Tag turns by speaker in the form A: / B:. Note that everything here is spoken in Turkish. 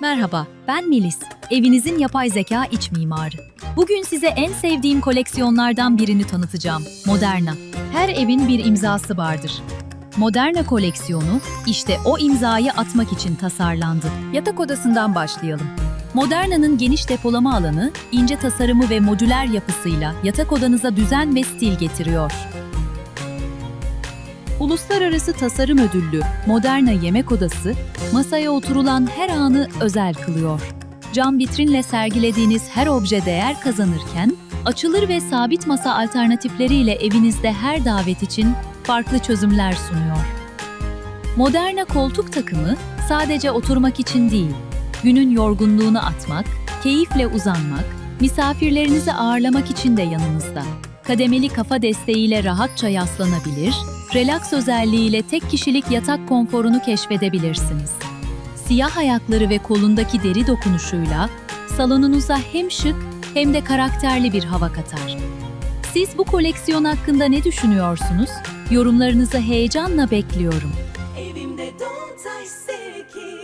A: Merhaba, ben Melis. Evinizin yapay zeka iç mimarı. Bugün size en sevdiğim koleksiyonlardan birini tanıtacağım. Moderna. Her evin bir imzası vardır. Moderna koleksiyonu işte o imzayı atmak için tasarlandı. Yatak odasından başlayalım. Moderna'nın geniş depolama alanı, ince tasarımı ve modüler yapısıyla yatak odanıza düzen ve stil getiriyor. Uluslararası Tasarım Ödüllü Moderna Yemek Odası, masaya oturulan her anı özel kılıyor. Cam vitrinle sergilediğiniz her obje değer kazanırken, açılır ve sabit masa alternatifleriyle evinizde her davet için farklı çözümler sunuyor. Moderna koltuk takımı sadece oturmak için değil, günün yorgunluğunu atmak, keyifle uzanmak, misafirlerinizi ağırlamak için de yanınızda. Kademeli kafa desteğiyle rahatça yaslanabilir, relax özelliğiyle tek kişilik yatak konforunu keşfedebilirsiniz. Siyah ayakları ve kolundaki deri dokunuşuyla salonunuza hem şık hem de karakterli bir hava katar. Siz bu koleksiyon hakkında ne düşünüyorsunuz? Yorumlarınızı heyecanla bekliyorum. Evimde don taş sevgi.